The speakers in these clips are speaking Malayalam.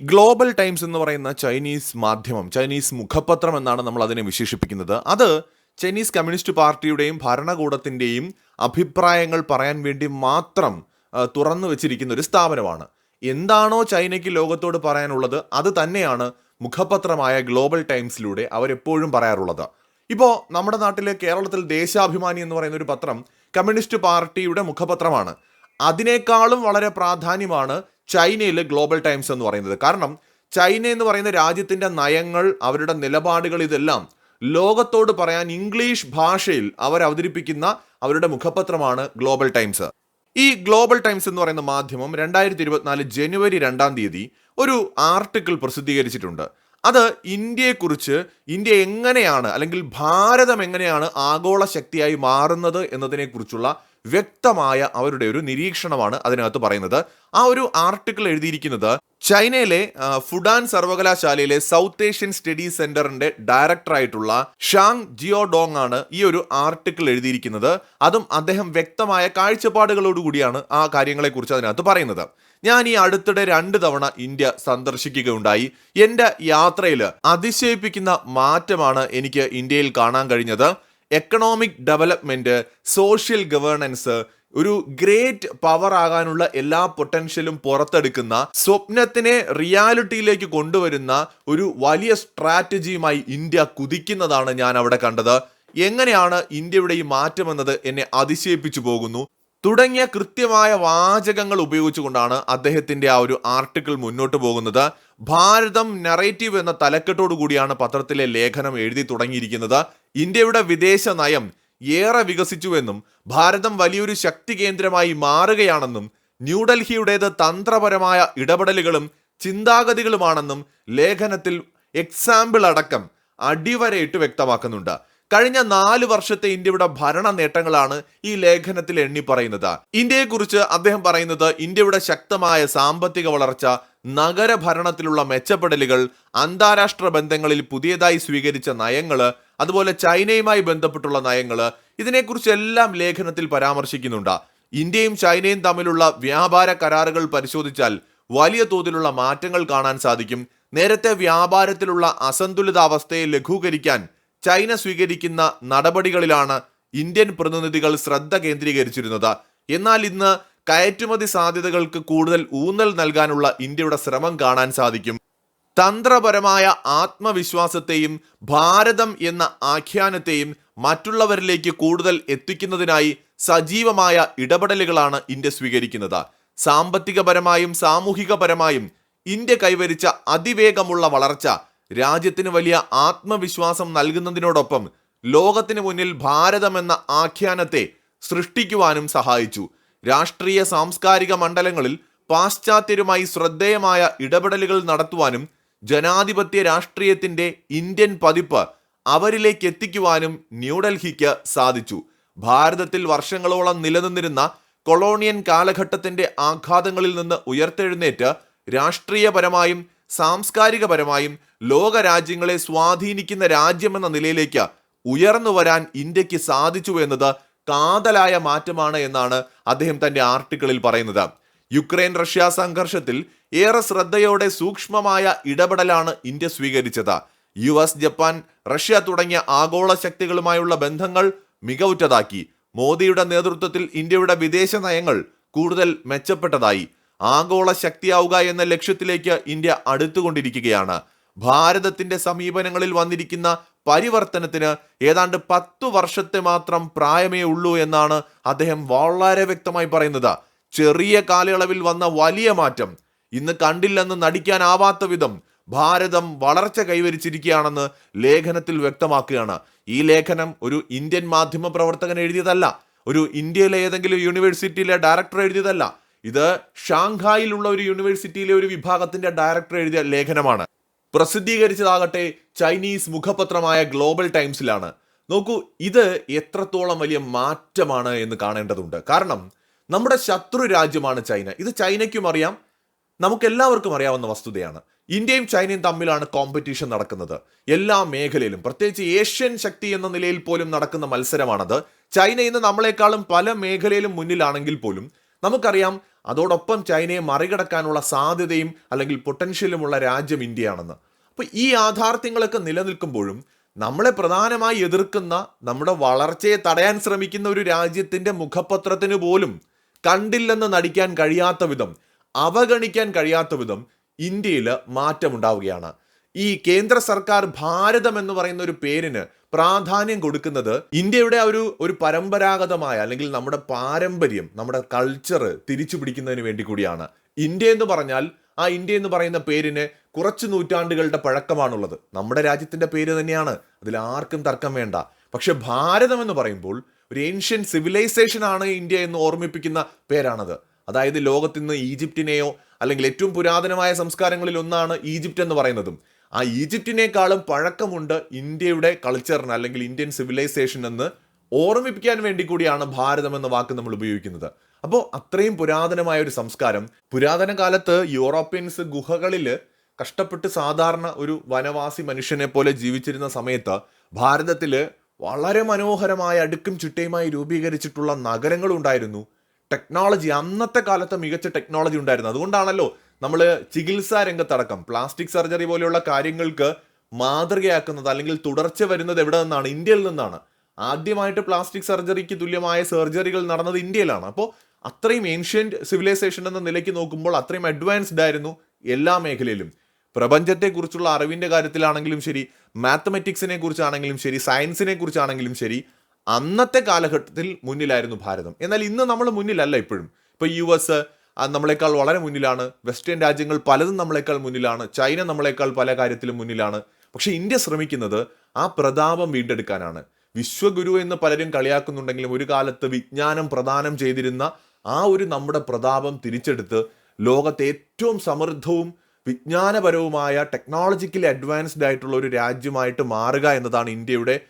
ഗ്ലോബൽ ടൈംസ് എന്ന് പറയുന്ന ചൈനീസ് മാധ്യമം ചൈനീസ് മുഖപത്രം എന്നാണ് നമ്മൾ അതിനെ വിശേഷിപ്പിക്കുന്നത്. അത് ചൈനീസ് കമ്മ്യൂണിസ്റ്റ് പാർട്ടിയുടെയും ഭരണകൂടത്തിന്റെയും അഭിപ്രായങ്ങൾ പറയാൻ വേണ്ടി മാത്രം തുറന്നു വെച്ചിരിക്കുന്ന ഒരു സ്ഥാപനമാണ്. എന്താണോ ചൈനയ്ക്ക് ലോകത്തോട് പറയാനുള്ളത് അത് തന്നെയാണ് മുഖപത്രമായ ഗ്ലോബൽ ടൈംസിലൂടെ അവരെപ്പോഴും പറയാറുള്ളത്. ഇപ്പോൾ നമ്മുടെ നാട്ടിലെ കേരളത്തിൽ ദേശാഭിമാനി എന്ന് പറയുന്ന ഒരു പത്രം കമ്മ്യൂണിസ്റ്റ് പാർട്ടിയുടെ മുഖപത്രമാണ്. അതിനേക്കാളും വളരെ പ്രാധാന്യമാണ് ചൈനയിലെ ഗ്ലോബൽ ടൈംസ് എന്ന് പറയുന്നത്. കാരണം ചൈന എന്ന് പറയുന്ന രാജ്യത്തിന്റെ നയങ്ങൾ അവരുടെ നിലപാടുകൾ ഇതെല്ലാം ലോകത്തോട് പറയാൻ ഇംഗ്ലീഷ് ഭാഷയിൽ അവർ അവതരിപ്പിക്കുന്ന അവരുടെ മുഖപത്രമാണ് ഗ്ലോബൽ ടൈംസ് ഈ ഗ്ലോബൽ ടൈംസ് എന്ന് പറയുന്ന മാധ്യമം രണ്ടായിരത്തി ഇരുപത്തിനാല് ജനുവരി രണ്ടാം തീയതി ഒരു ആർട്ടിക്കിൾ പ്രസിദ്ധീകരിച്ചിട്ടുണ്ട്. അത് ഇന്ത്യയെക്കുറിച്ച് ഇന്ത്യ എങ്ങനെയാണ് അല്ലെങ്കിൽ ഭാരതം എങ്ങനെയാണ് ആഗോള ശക്തിയായി മാറുന്നത് എന്നതിനെക്കുറിച്ചുള്ള വ്യക്തമായ അവരുടെ ഒരു നിരീക്ഷണമാണ് അതിനകത്ത് പറയുന്നത്. ആ ഒരു ആർട്ടിക്കിൾ എഴുതിയിരിക്കുന്നത് ചൈനയിലെ ഫുഡാൻ സർവകലാശാലയിലെ സൗത്ത് ഏഷ്യൻ സ്റ്റഡി സെന്ററിന്റെ ഡയറക്ടറായിട്ടുള്ള ഷാങ് ജിയോഡോങ് ആണ് ഈ ഒരു ആർട്ടിക്കിൾ എഴുതിയിരിക്കുന്നത്. അതും അദ്ദേഹം വ്യക്തമായ കാഴ്ചപ്പാടുകളോടുകൂടിയാണ് ആ കാര്യങ്ങളെക്കുറിച്ച് അതിനകത്ത് പറയുന്നത്. ഞാൻ ഈ അടുത്തിടെ രണ്ട് തവണ ഇന്ത്യ സന്ദർശിക്കുകയുണ്ടായി. എന്റെ യാത്രയിൽ അതിശയിപ്പിക്കുന്ന മാറ്റമാണ് എനിക്ക് ഇന്ത്യയിൽ കാണാൻ കഴിഞ്ഞത്. എക്കണോമിക് ഡെവലപ്മെന്റ് സോഷ്യൽ ഗവേണൻസ് ഒരു ഗ്രേറ്റ് പവർ ആകാനുള്ള എല്ലാ പൊട്ടൻഷ്യലും പുറത്തെടുക്കുന്ന സ്വപ്നത്തിനെ റിയാലിറ്റിയിലേക്ക് കൊണ്ടുവരുന്ന ഒരു വലിയ സ്ട്രാറ്റജിയുമായി ഇന്ത്യ കുതിക്കുന്നതാണ് ഞാൻ അവിടെ കണ്ടത്. എങ്ങനെയാണ് ഇന്ത്യയുടെ ഈ മാറ്റം എന്നത് എന്നെ അതിശയിപ്പിച്ചു പോകുന്നു. തുടങ്ങിയ കൃത്യമായ വാചകങ്ങൾ ഉപയോഗിച്ചുകൊണ്ടാണ് അദ്ദേഹത്തിന്റെ ആ ഒരു ആർട്ടിക്കിൾ മുന്നോട്ട് പോകുന്നത്. ഭാരതം നറേറ്റീവ് എന്ന തലക്കെട്ടോടു കൂടിയാണ് പത്രത്തിലെ ലേഖനം എഴുതി തുടങ്ങിയിരിക്കുന്നത്. ഇന്ത്യയുടെ വിദേശ നയം ഏറെ വികസിച്ചുവെന്നും ഭാരതം വലിയൊരു ശക്തി കേന്ദ്രമായി മാറുകയാണെന്നും ന്യൂഡൽഹിയുടേത് തന്ത്രപരമായ ഇടപെടലുകളും ചിന്താഗതികളുമാണെന്നും ലേഖനത്തിൽ എക്സാമ്പിൾ അടക്കം അടിവരയിട്ട് വ്യക്തമാക്കുന്നുണ്ട്. കഴിഞ്ഞ നാല് വർഷത്തെ ഇന്ത്യയുടെ ഭരണ നേട്ടങ്ങളാണ് ഈ ലേഖനത്തിൽ എണ്ണി പറയുന്നത് ഇന്ത്യയെക്കുറിച്ച് അദ്ദേഹം പറയുന്നത് ഇന്ത്യയുടെ ശക്തമായ സാമ്പത്തിക വളർച്ച നഗരഭരണത്തിലുള്ള മെച്ചപ്പെടലുകൾ അന്താരാഷ്ട്ര ബന്ധങ്ങളിൽ പുതിയതായി സ്വീകരിച്ച നയങ്ങൾ അതുപോലെ ചൈനയുമായി ബന്ധപ്പെട്ടുള്ള നയങ്ങൾ ഇതിനെക്കുറിച്ചെല്ലാം ലേഖനത്തിൽ പരാമർശിക്കുന്നുണ്ട്. ഇന്ത്യയും ചൈനയും തമ്മിലുള്ള വ്യാപാര കരാറുകൾ പരിശോധിച്ചാൽ വലിയ തോതിലുള്ള മാറ്റങ്ങൾ കാണാൻ സാധിക്കും. നേരത്തെ വ്യാപാരത്തിലുള്ള അസന്തുലിതാവസ്ഥയെ ലഘൂകരിക്കാൻ ചൈന സ്വീകരിക്കുന്ന നടപടികളിലാണ് ഇന്ത്യൻ പ്രതിനിധികൾ ശ്രദ്ധ കേന്ദ്രീകരിച്ചിരുന്നത്. എന്നാൽ ഇന്ന് കയറ്റുമതി സാധ്യതകൾക്ക് കൂടുതൽ ഊന്നൽ നൽകാനുള്ള ഇന്ത്യയുടെ ശ്രമം കാണാൻ സാധിക്കും. തന്ത്രപരമായ ആത്മവിശ്വാസത്തെയും ഭാരതം എന്ന ആഖ്യാനത്തെയും മറ്റുള്ളവരിലേക്ക് കൂടുതൽ എത്തിക്കുന്നതിനായി സജീവമായ ഇടപെടലുകളാണ് ഇന്ത്യ സ്വീകരിക്കുന്നത്. സാമ്പത്തികപരമായും സാമൂഹികപരമായും ഇന്ത്യ കൈവരിച്ച അതിവേഗമുള്ള വളർച്ച രാജ്യത്തിന് വലിയ ആത്മവിശ്വാസം നൽകുന്നതിനോടൊപ്പം ലോകത്തിന് മുന്നിൽ ഭാരതം എന്ന ആഖ്യാനത്തെ സൃഷ്ടിക്കുവാനും സഹായിച്ചു. രാഷ്ട്രീയ സാംസ്കാരിക മണ്ഡലങ്ങളിൽ പാശ്ചാത്യരുമായി ശ്രദ്ധേയമായ ഇടപെടലുകൾ നടത്തുവാനും ജനാധിപത്യ രാഷ്ട്രീയത്തിന്റെ ഇന്ത്യൻ പതിപ്പ് അവരിലേക്ക് എത്തിക്കുവാനും ന്യൂഡൽഹിക്ക് സാധിച്ചു. ഭാരതത്തിൽ വർഷങ്ങളോളം നിലനിന്നിരുന്ന കൊളോണിയൻ കാലഘട്ടത്തിന്റെ ആഘാതങ്ങളിൽ നിന്ന് ഉയർത്തെഴുന്നേറ്റ് രാഷ്ട്രീയപരമായും സാംസ്കാരികപരമായും ലോക രാജ്യങ്ങളെ സ്വാധീനിക്കുന്ന രാജ്യമെന്ന നിലയിലേക്ക് ഉയർന്നു വരാൻ ഇന്ത്യയ്ക്ക് സാധിച്ചു എന്നത് കാതലായ മാറ്റമാണ് എന്നാണ് അദ്ദേഹം തന്റെ ആർട്ടിക്കിളിൽ പറയുന്നത്. യുക്രൈൻ റഷ്യ സംഘർഷത്തിൽ ഏറെ ശ്രദ്ധയോടെ സൂക്ഷ്മമായ ഇടപെടലാണ് ഇന്ത്യ സ്വീകരിച്ചത്. യു എസ് ജപ്പാൻ റഷ്യ തുടങ്ങിയ ആഗോള ശക്തികളുമായുള്ള ബന്ധങ്ങൾ മികവുറ്റതാക്കി. മോദിയുടെ നേതൃത്വത്തിൽ ഇന്ത്യയുടെ വിദേശ നയങ്ങൾ കൂടുതൽ മെച്ചപ്പെട്ടതായി. ആഗോള ശക്തിയാവുക എന്ന ലക്ഷ്യത്തിലേക്ക് ഇന്ത്യ അടുത്തുകൊണ്ടിരിക്കുകയാണ്. ഭാരതത്തിന്റെ സമീപനങ്ങളിൽ വന്നിരിക്കുന്ന പരിവർത്തനത്തിന് ഏതാണ്ട് പത്തു വർഷത്തെ മാത്രം പ്രായമേ ഉള്ളൂ എന്നാണ് അദ്ദേഹം വളരെ വ്യക്തമായി പറയുന്നത്. ചെറിയ കാലയളവിൽ വന്ന വലിയ മാറ്റം. ഇന്ന് കണ്ടില്ലെന്ന് നടിക്കാനാവാത്ത വിധം ഭാരതം വളർച്ച കൈവരിച്ചിരിക്കുകയാണെന്ന് ലേഖനത്തിൽ വ്യക്തമാക്കുകയാണ്. ഈ ലേഖനം ഒരു ഇന്ത്യൻ മാധ്യമ പ്രവർത്തകൻ എഴുതിയതല്ല. ഒരു ഇന്ത്യയിലെ ഏതെങ്കിലും യൂണിവേഴ്സിറ്റിയിലെ ഡയറക്ടർ എഴുതിയതല്ല. ഇത് ഷാങ്ഹായിലുള്ള ഒരു യൂണിവേഴ്സിറ്റിയിലെ ഒരു വിഭാഗത്തിന്റെ ഡയറക്ടർ എഴുതിയ ലേഖനമാണ്. പ്രസിദ്ധീകരിച്ചതാകട്ടെ ചൈനീസ് മുഖപത്രമായ ഗ്ലോബൽ ടൈംസിലാണ്. നോക്കൂ ഇത് എത്രത്തോളം വലിയ മാറ്റമാണ് എന്ന് കാണേണ്ടതുണ്ട്. കാരണം നമ്മുടെ ശത്രു രാജ്യമാണ് ചൈന. ഇത് ചൈനയ്ക്കും അറിയാം നമുക്ക് എല്ലാവർക്കും അറിയാവുന്ന വസ്തുതയാണ്. ഇന്ത്യയും ചൈനയും തമ്മിലാണ് കോമ്പറ്റീഷൻ നടക്കുന്നത്. എല്ലാ മേഖലയിലും പ്രത്യേകിച്ച് ഏഷ്യൻ ശക്തി എന്ന നിലയിൽ പോലും നടക്കുന്ന മത്സരമാണത്. ചൈന ഇന്ന് നമ്മളെക്കാളും പല മേഖലയിലും മുന്നിലാണെങ്കിൽ പോലും നമുക്കറിയാം അതോടൊപ്പം ചൈനയെ മറികടക്കാനുള്ള സാധ്യതയും അല്ലെങ്കിൽ പൊട്ടൻഷ്യലുമുള്ള രാജ്യം ഇന്ത്യയാണെന്ന്. അപ്പോൾ ഈ യാഥാർത്ഥ്യങ്ങളൊക്കെ നിലനിൽക്കുമ്പോഴും നമ്മളെ പ്രധാനമായി എതിർക്കുന്ന നമ്മുടെ വളർച്ചയെ തടയാൻ ശ്രമിക്കുന്ന ഒരു രാജ്യത്തിന്റെ മുഖപത്രത്തിന് പോലും കണ്ടില്ലെന്ന് നടിക്കാൻ കഴിയാത്ത വിധം അവഗണിക്കാൻ കഴിയാത്ത വിധം ഇന്ത്യയിൽ മാറ്റമുണ്ടാവുകയാണ്. ഈ കേന്ദ്ര സർക്കാർ ഭാരതം എന്ന് പറയുന്ന ഒരു പേരിന് പ്രാധാന്യം കൊടുക്കുന്നത് ഇന്ത്യയുടെ ഒരു ഒരു പരമ്പരാഗതമായ അല്ലെങ്കിൽ നമ്മുടെ പാരമ്പര്യം നമ്മുടെ കൾച്ചർ തിരിച്ചു പിടിക്കുന്നതിന് വേണ്ടി കൂടിയാണ്. ഇന്ത്യ എന്ന് പറഞ്ഞാൽ ആ ഇന്ത്യ എന്ന് പറയുന്ന പേരിന് കുറച്ച് നൂറ്റാണ്ടുകളുടെ പഴക്കമാണുള്ളത്. നമ്മുടെ രാജ്യത്തിന്റെ പേര് തന്നെയാണ്. അതിൽ ആർക്കും തർക്കം വേണ്ട. പക്ഷെ ഭാരതം എന്ന് പറയുമ്പോൾ ഒരു ഏൻഷ്യൻ സിവിലൈസേഷൻ ആണ് ഇന്ത്യ എന്ന് ഓർമ്മിപ്പിക്കുന്ന പേരാണത്. അതായത് ലോകത്ത് ഇന്ന് ഈജിപ്തിനെയോ അല്ലെങ്കിൽ ഏറ്റവും പുരാതനമായ സംസ്കാരങ്ങളിൽ ഒന്നാണ് ഈജിപ്റ്റ് എന്ന് പറയുന്നതും. ആ ഈജിപ്തിനേക്കാളും പഴക്കമുണ്ട് ഇന്ത്യയുടെ കൾച്ചറിന് അല്ലെങ്കിൽ ഇന്ത്യൻ സിവിലൈസേഷൻ എന്ന് ഓർമ്മിപ്പിക്കാൻ വേണ്ടി കൂടിയാണ് ഭാരതം എന്ന വാക്ക് നമ്മൾ ഉപയോഗിക്കുന്നത്. അപ്പോൾ അത്രയും പുരാതനമായ ഒരു സംസ്കാരം പുരാതന കാലത്ത് യൂറോപ്യൻസ് ഗുഹകളിൽ കഷ്ടപ്പെട്ട് സാധാരണ ഒരു വനവാസി മനുഷ്യനെ പോലെ ജീവിച്ചിരുന്ന സമയത്ത് ഭാരതത്തിൽ വളരെ മനോഹരമായ അടുക്കും ചിട്ടയുമായി രൂപീകരിച്ചിട്ടുള്ള നഗരങ്ങളുണ്ടായിരുന്നു ടെക്നോളജി അന്നത്തെ കാലത്ത് മികച്ച ടെക്നോളജി ഉണ്ടായിരുന്നു. അതുകൊണ്ടാണല്ലോ നമ്മൾ ചികിത്സാ രംഗത്തടക്കം പ്ലാസ്റ്റിക് സർജറി പോലെയുള്ള കാര്യങ്ങൾക്ക് മാതൃകയാക്കുന്നത് അല്ലെങ്കിൽ തുടർച്ച വരുന്നത് എവിടെ നിന്നാണ് ഇന്ത്യയിൽ നിന്നാണ്. ആദ്യമായിട്ട് പ്ലാസ്റ്റിക് സർജറിക്ക് തുല്യമായ സർജറികൾ നടന്നത് ഇന്ത്യയിലാണ്. അപ്പോൾ അത്രയും ഏൻഷ്യന്റ് സിവിലൈസേഷൻ എന്ന നിലയ്ക്ക് നോക്കുമ്പോൾ അത്രയും അഡ്വാൻസ്ഡ് ആയിരുന്നു എല്ലാ മേഖലയിലും. പ്രപഞ്ചത്തെക്കുറിച്ചുള്ള അറിവിന്റെ കാര്യത്തിലാണെങ്കിലും ശരി മാത്തമെറ്റിക്സിനെ കുറിച്ചാണെങ്കിലും ശരി സയൻസിനെ കുറിച്ചാണെങ്കിലും ശരി അന്നത്തെ കാലഘട്ടത്തിൽ മുന്നിലായിരുന്നു ഭാരതം. എന്നാൽ ഇന്ന് നമ്മൾ മുന്നിലല്ല ഇപ്പോഴും. ഇപ്പോൾ യു എസ് നമ്മളെക്കാൾ വളരെ മുന്നിലാണ്. വെസ്റ്റേൺ രാജ്യങ്ങൾ പലതും നമ്മളെക്കാൾ മുന്നിലാണ്. ചൈന നമ്മളെക്കാൾ പല കാര്യത്തിലും മുന്നിലാണ്. പക്ഷേ ഇന്ത്യ ശ്രമിക്കുന്നത് ആ പ്രതാപം വീണ്ടെടുക്കാനാണ്. വിശ്വഗുരു എന്ന് പലരും കളിയാക്കുന്നുണ്ടെങ്കിലും ഒരു കാലത്ത് വിജ്ഞാനം പ്രദാനം ചെയ്തിരുന്ന ആ ഒരു നമ്മുടെ പ്രതാപം തിരിച്ചെടുത്ത് ലോകത്തെ ഏറ്റവും സമൃദ്ധവും വിജ്ഞാനപരവുമായ ടെക്നോളജിക്കലി അഡ്വാൻസ്ഡ് ആയിട്ടുള്ള ഒരു രാജ്യമായിട്ട് മാറുക എന്നതാണ് ഇന്ത്യയുടെ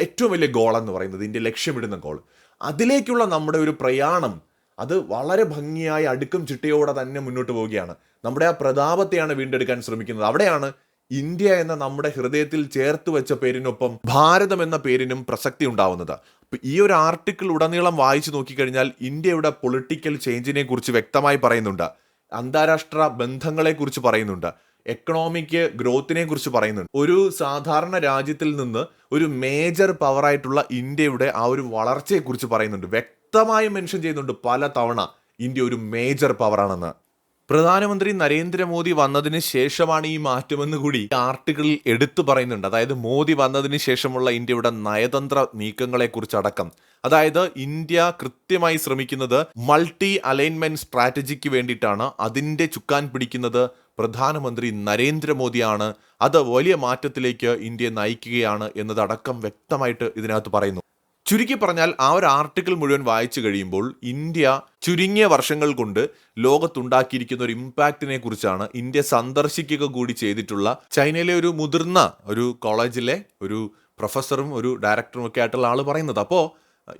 ഏറ്റവും വലിയ ഗോൾ എന്ന് പറയുന്നത് ഇന്ത്യ ലക്ഷ്യമിടുന്ന ഗോൾ. അതിലേക്കുള്ള നമ്മുടെ ഒരു പ്രയാണം അത് വളരെ ഭംഗിയായി അടുക്കും ചിട്ടയോടെ തന്നെ മുന്നോട്ട് പോവുകയാണ്. നമ്മുടെ ആ പ്രതാപത്തെയാണ് വീണ്ടെടുക്കാൻ ശ്രമിക്കുന്നത്. അവിടെയാണ് ഇന്ത്യ എന്ന നമ്മുടെ ഹൃദയത്തിൽ ചേർത്ത് വെച്ച പേരിനൊപ്പം ഭാരതം എന്ന പേരിനും പ്രസക്തി ഉണ്ടാവുന്നത്. അപ്പം ഈ ഒരു ആർട്ടിക്കിൾ ഉടനീളം വായിച്ചു നോക്കിക്കഴിഞ്ഞാൽ ഇന്ത്യയുടെ പൊളിറ്റിക്കൽ ചേഞ്ചിനെ കുറിച്ച് വ്യക്തമായി പറയുന്നുണ്ട്. അന്താരാഷ്ട്ര ബന്ധങ്ങളെക്കുറിച്ച് പറയുന്നുണ്ട്. എക്കണോമിക് ഗ്രോത്തിനെ കുറിച്ച് പറയുന്നുണ്ട്. ഒരു സാധാരണ രാജ്യത്തിൽ നിന്ന് ഒരു മേജർ പവറായിട്ടുള്ള ഇന്ത്യയുടെ ആ ഒരു വളർച്ചയെക്കുറിച്ച് പറയുന്നുണ്ട്. വ്യക്തമായി മെൻഷൻ ചെയ്യുന്നുണ്ട് പല തവണ ഇന്ത്യ ഒരു മേജർ പവറാണെന്ന് പ്രധാനമന്ത്രി നരേന്ദ്രമോദി വന്നതിന് ശേഷമാണ് ഈ മാറ്റമെന്ന് കൂടി ആർട്ടിക്കിളിൽ എടുത്തു പറയുന്നുണ്ട്. അതായത് മോദി വന്നതിന് ശേഷമുള്ള ഇന്ത്യയുടെ നയതന്ത്ര നീക്കങ്ങളെ കുറിച്ചടക്കം അതായത് ഇന്ത്യ കൃത്യമായി ശ്രമിക്കുന്നത് മൾട്ടി അലൈൻമെന്റ് സ്ട്രാറ്റജിക്ക് വേണ്ടിയിട്ടാണ്. അതിന്റെ ചുക്കാൻ പിടിക്കുന്നത് പ്രധാനമന്ത്രി നരേന്ദ്രമോദിയാണ്. അത് വലിയ മാറ്റത്തിലേക്ക് ഇന്ത്യയെ നയിക്കുകയാണ് എന്നതടക്കം വ്യക്തമായിട്ട് ഇതിനകത്ത് പറയുന്നു. ചുരുക്കി പറഞ്ഞാൽ ആ ഒരു ആർട്ടിക്കിൾ മുഴുവൻ വായിച്ചു കഴിയുമ്പോൾ ഇന്ത്യ ചുരുങ്ങിയ വർഷങ്ങൾ കൊണ്ട് ലോകത്തുണ്ടാക്കിയിരിക്കുന്ന ഒരു ഇമ്പാക്റ്റിനെ കുറിച്ചാണ് ഇന്ത്യ സന്ദർശിക്കുക കൂടി ചെയ്തിട്ടുള്ള ചൈനയിലെ ഒരു മുതിർന്ന ഒരു കോളേജിലെ ഒരു പ്രൊഫസറും ഒരു ഡയറക്ടറും ഒക്കെ ആയിട്ടുള്ള ആൾ പറയുന്നത്. അപ്പോൾ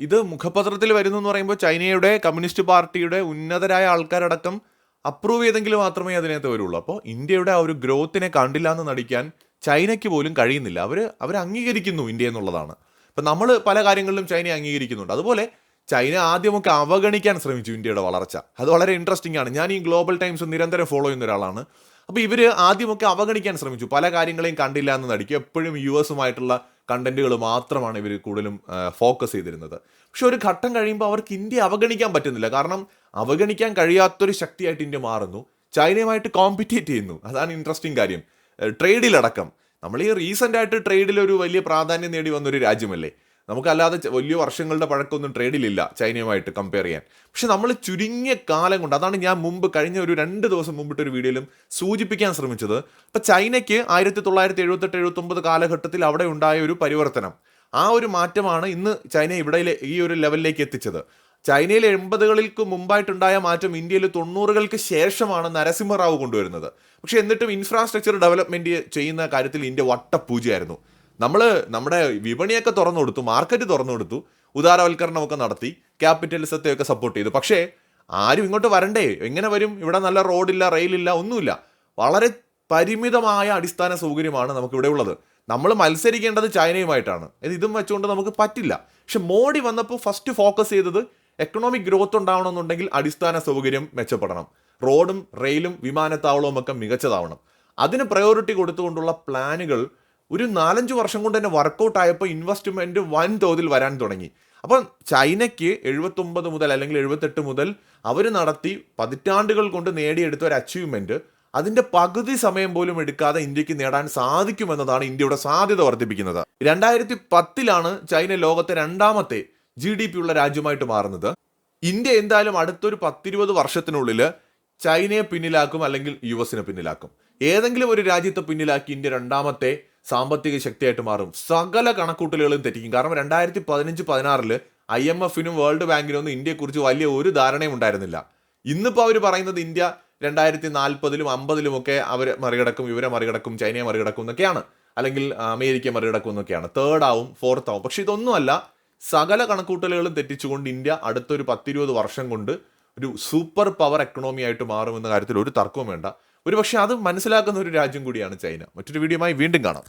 ഇത് മുഖപത്രത്തിൽ വരുന്നു എന്ന് പറയുമ്പോൾ ചൈനയുടെ കമ്മ്യൂണിസ്റ്റ് പാർട്ടിയുടെ ഉന്നതരായ ആൾക്കാരടക്കം അപ്രൂവ് ചെയ്തെങ്കിൽ മാത്രമേ അതിനകത്ത് വരുള്ളൂ. അപ്പോൾ ഇന്ത്യയുടെ ആ ഒരു ഗ്രോത്തിനെ കണ്ടില്ല എന്ന് നടിക്കാൻ ചൈനയ്ക്ക് പോലും കഴിയുന്നില്ല. അവർ അവർ അംഗീകരിക്കുന്നു ഇന്ത്യ എന്നുള്ളതാണ്. ഇപ്പം നമ്മൾ പല കാര്യങ്ങളിലും ചൈനയെ അംഗീകരിക്കുന്നുണ്ട്. അതുപോലെ ചൈന ആദ്യമൊക്കെ അവഗണിക്കാൻ ശ്രമിച്ചു ഇന്ത്യയുടെ വളർച്ച. അത് വളരെ ഇൻട്രസ്റ്റിംഗ് ആണ്. ഞാൻ ഈ ഗ്ലോബൽ ടൈംസ് നിരന്തരം ഫോളോ ചെയ്യുന്ന ഒരാളാണ്. അപ്പോൾ ഇവർ ആദ്യമൊക്കെ അവഗണിക്കാൻ ശ്രമിച്ചു. പല കാര്യങ്ങളെയും കണ്ടില്ല എന്ന് നടിക്കും എപ്പോഴും യു എസുമായിട്ടുള്ള കണ്ടന്റുകൾ മാത്രമാണ് ഇവർ കൂടുതലും ഫോക്കസ് ചെയ്തിരുന്നത്. പക്ഷെ ഒരു ഘട്ടം കഴിയുമ്പോൾ അവർക്ക് ഇന്ത്യ അവഗണിക്കാൻ പറ്റുന്നില്ല. കാരണം അവഗണിക്കാൻ കഴിയാത്തൊരു ശക്തിയായിട്ട് ഇന്ത്യ മാറുന്നു. ചൈനയുമായിട്ട് കോമ്പറ്റീറ്റ് ചെയ്യുന്നു. അതാണ് ഇൻട്രസ്റ്റിംഗ് കാര്യം. ട്രേഡിലടക്കം നമ്മൾ ഈ റീസെന്റ് ആയിട്ട് ട്രേഡിൽ ഒരു വലിയ പ്രാധാന്യം നേടി വന്നൊരു രാജ്യമല്ലേ? നമുക്കല്ലാതെ വലിയ വർഷങ്ങളുടെ പഴക്കമൊന്നും ട്രേഡിലില്ല ചൈനയുമായിട്ട് കമ്പയർ ചെയ്യാൻ. പക്ഷെ നമ്മൾ ചുരുങ്ങിയ കാലം കൊണ്ട് അതാണ് ഞാൻ മുമ്പ് കഴിഞ്ഞ ഒരു രണ്ട് ദിവസം മുമ്പിട്ട് ഒരു വീഡിയോയിലും സൂചിപ്പിക്കാൻ ശ്രമിച്ചത്. ഇപ്പം ചൈനയ്ക്ക് ആയിരത്തി തൊള്ളായിരത്തി എഴുപത്തെട്ട് എഴുപത്തൊമ്പത് കാലഘട്ടത്തിൽ അവിടെ ഉണ്ടായ ഒരു പരിവർത്തനം. ആ ഒരു മാറ്റമാണ് ഇന്ന് ചൈന ഇവിടെ ഈ ഒരു ലെവലിലേക്ക് എത്തിച്ചത്. ചൈനയിൽ എൺപതുകൾക്ക് മുമ്പായിട്ടുണ്ടായ മാറ്റം ഇന്ത്യയിൽ തൊണ്ണൂറുകൾക്ക് ശേഷമാണ് നരസിംഹറാവു കൊണ്ടുവരുന്നത്. പക്ഷേ എന്നിട്ടും ഇൻഫ്രാസ്ട്രക്ചർ ഡെവലപ്മെന്റ് ചെയ്യുന്ന കാര്യത്തിൽ ഇന്ത്യ വട്ടപൂജയായിരുന്നു നമ്മൾ നമ്മുടെ വിപണിയൊക്കെ തുറന്നു കൊടുത്തു മാർക്കറ്റ് തുറന്നു കൊടുത്തു ഉദാരവൽക്കരണമൊക്കെ നടത്തി ക്യാപിറ്റലിസത്തെ ഒക്കെ സപ്പോർട്ട് ചെയ്തു. പക്ഷേ ആരും ഇങ്ങോട്ട് വരണ്ടേ? എങ്ങനെ വരും? ഇവിടെ നല്ല റോഡില്ല റെയിലില്ല ഒന്നുമില്ല. വളരെ പരിമിതമായ അടിസ്ഥാന സൗകര്യമാണ് നമുക്ക് ഇവിടെ ഉള്ളത്. നമ്മൾ മത്സരിക്കേണ്ടത് ചൈനയുമായിട്ടാണ്. ഇത് ഇതും വെച്ചുകൊണ്ട് നമുക്ക് പറ്റില്ല. പക്ഷെ മോഡി വന്നപ്പോൾ ഫസ്റ്റ് ഫോക്കസ് ചെയ്തത് എക്കണോമിക് ഗ്രോത്ത് ഉണ്ടാവണമെന്നുണ്ടെങ്കിൽ അടിസ്ഥാന സൗകര്യം മെച്ചപ്പെടണം. റോഡും റെയിലും വിമാനത്താവളവും ഒക്കെ മികച്ചതാവണം. അതിന് പ്രയോറിറ്റി കൊടുത്തുകൊണ്ടുള്ള പ്ലാനുകൾ ഒരു നാലഞ്ച് വർഷം കൊണ്ട് തന്നെ വർക്കൗട്ട് ആയപ്പോൾ ഇൻവെസ്റ്റ്മെന്റ് വൻ തോതിൽ വരാൻ തുടങ്ങി. അപ്പം ചൈനയ്ക്ക് എഴുപത്തൊമ്പത് മുതൽ അല്ലെങ്കിൽ എഴുപത്തെട്ട് മുതൽ അവർ നടത്തി പതിറ്റാണ്ടുകൾ കൊണ്ട് നേടിയെടുത്ത ഒരു അച്ചീവ്മെന്റ് അതിന്റെ പകുതി സമയം പോലും എടുക്കാതെ ഇന്ത്യയ്ക്ക് നേടാൻ സാധിക്കുമെന്നതാണ് ഇന്ത്യയുടെ സാധ്യത വർദ്ധിപ്പിക്കുന്നത്. രണ്ടായിരത്തി പത്തിലാണ് ചൈന ലോകത്തെ രണ്ടാമത്തെ ജി ഡി പി ഉള്ള രാജ്യമായിട്ട് മാറുന്നത്. ഇന്ത്യ എന്തായാലും അടുത്തൊരു പത്തിരുപത് വർഷത്തിനുള്ളിൽ ചൈനയെ പിന്നിലാക്കും അല്ലെങ്കിൽ യു എസിനെ പിന്നിലാക്കും. ഏതെങ്കിലും ഒരു രാജ്യത്തെ പിന്നിലാക്കി ഇന്ത്യ രണ്ടാമത്തെ സാമ്പത്തിക ശക്തിയായിട്ട് മാറും. സകല കണക്കൂട്ടലുകളും തെറ്റിക്കും. കാരണം രണ്ടായിരത്തി പതിനഞ്ച് പതിനാറിൽ ഐ എം എഫിനും വേൾഡ് ബാങ്കിനും ഒന്നും ഇന്ത്യയെക്കുറിച്ച് വലിയ ഒരു ധാരണയും ഉണ്ടായിരുന്നില്ല. ഇന്നിപ്പോൾ അവർ പറയുന്നത് ഇന്ത്യ രണ്ടായിരത്തി നാൽപ്പതിലും അമ്പതിലും ഒക്കെ അവർ മറികടക്കും ഇവരെ മറികടക്കും ചൈനയെ മറികടക്കും എന്നൊക്കെയാണ്. അല്ലെങ്കിൽ അമേരിക്ക മറികടക്കും എന്നൊക്കെയാണ്. തേർഡ് ആവും ഫോർത്ത് ആവും. പക്ഷെ ഇതൊന്നുമല്ല സകല കണക്കൂട്ടലുകളും തെറ്റിച്ചുകൊണ്ട് ഇന്ത്യ അടുത്തൊരു പത്തിരുപത് വർഷം കൊണ്ട് ഒരു സൂപ്പർ പവർ എക്കണോമി ആയിട്ട് മാറുമെന്ന കാര്യത്തിൽ ഒരു തർക്കവും വേണ്ട. ഒരു പക്ഷേ അത് മനസ്സിലാക്കുന്ന ഒരു രാജ്യം കൂടിയാണ് ചൈന. മറ്റൊരു വീഡിയോയുമായി വീണ്ടും കാണാം.